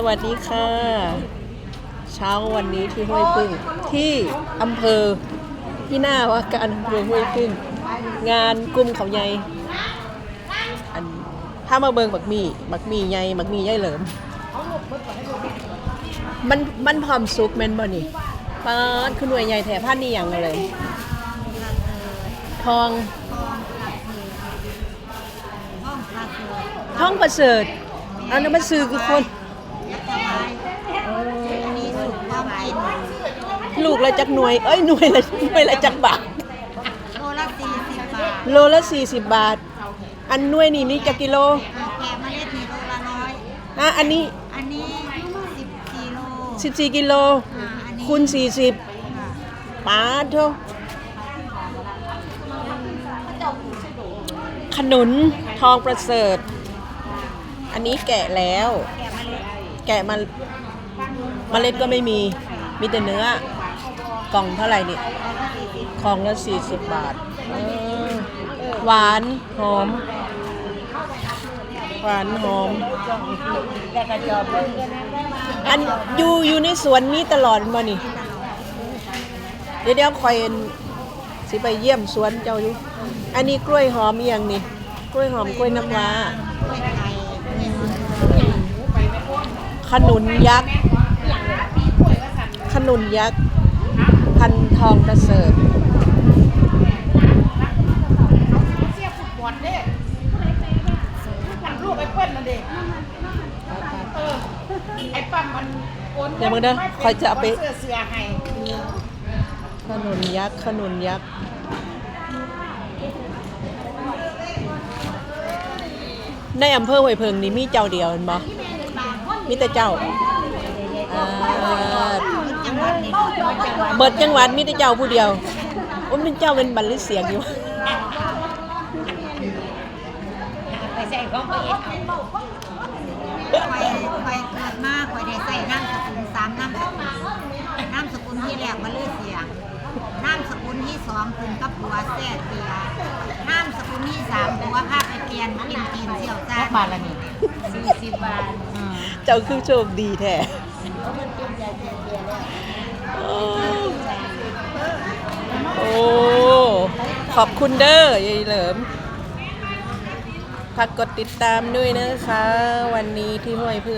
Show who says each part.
Speaker 1: สวัสดีค่ะ เช้าวันนี้ที่ห้วยพึ่งที่อำเภอที่หน้าว่าการอำเภอห้วยพึ่ง งานกลุ่มเขาใหญ่อันถ้ามาเบิงบักมี่บักมี่ใหญ่บักมี่ใหญ่เหลิม มันมันพร้อมซุกแมนบ่นี่ปาคือหน่วยใหญ่แถพันนี่อย่างเลย ทองท้องประเสริฐอันนั้นมันซื้อคือคน ลูกละจักหน่วย เอ้ยหน่วยละหน่วยละจักบาท
Speaker 2: โลละสี่สิบบาท
Speaker 1: โลละ 40 บาท อันหน่วยนี่นี่จักกิโล
Speaker 2: อ่าแกะเมล็ดนี่โลละร้อย
Speaker 1: อะอันนี้
Speaker 2: อันนี้สิบสี่โล
Speaker 1: 14 กิโล
Speaker 2: อ่าอันนี้
Speaker 1: คูณ
Speaker 2: ค่ะ
Speaker 1: 40ปาดเท่าขนุนทองประเสริฐ อันนี้แกะแล้ว
Speaker 2: แกะเมล็ด
Speaker 1: แกะมาเมล็ดก็ไม่มี มีแต่เนื้อ กล่องเท่าไหร่นี่กล่องละ40บบาท หวานหอม หวานหอม
Speaker 2: อั
Speaker 1: นอยู่อยู่ในสวนมีตลอดบ่นี่ เดี๋ยวเดี๋ยวคอยสิไปเยี่ยมสวนเจ้าอยู่ อันนี้กล้วยหอมอย่างนี่ กล้วยหอมกล้วยน้ำว้า
Speaker 2: ข่กล้วยหอม
Speaker 1: ขนุนยักษ์ขนุนยักษ์ พันทองประเสริฐ
Speaker 3: เสียฟุตบอลเด้ลูกไอ้เปิ้ลน่ะเด็กเออไอ้ปั๊มมันโอน
Speaker 1: เดี๋ยวมึงเด้อคอยจะเอาไป
Speaker 3: เสื้อเสื้อให้
Speaker 1: ขนุนยักษ์ขนุนยักษ์ในอำเภอห้วยเพิงนี่มีเจ้าเดียวเห็นบ่มีแต่เจ้าอ่า เบิดจังหวัดมีแต่เจ้าผู้เดียวโอ้เป็นเจ้าเป็นบรรลือเสียงอยู่
Speaker 2: ไปใส่ของไปเองคอยคอยเกิดมาคอยได้ใส่น้ำสกุลสามน้ำสกุลน้ำสกุลที่แรกมาเลือเสียงน้ำสกุลที่สองคุณกับผัวแซ่เตียน้ำสกุลที่สามผัวพาไปเปลี่ยนกินกินเสี่ยวจ้าบาทละนี่สี่สิบบาท
Speaker 1: เจ้าคือโชคดีแท้ โอ้ ขอบคุณเด้อยายเหลิมฝากกดติดตามด้วยนะคะ วันนี้ที่ห้วยพึ่ง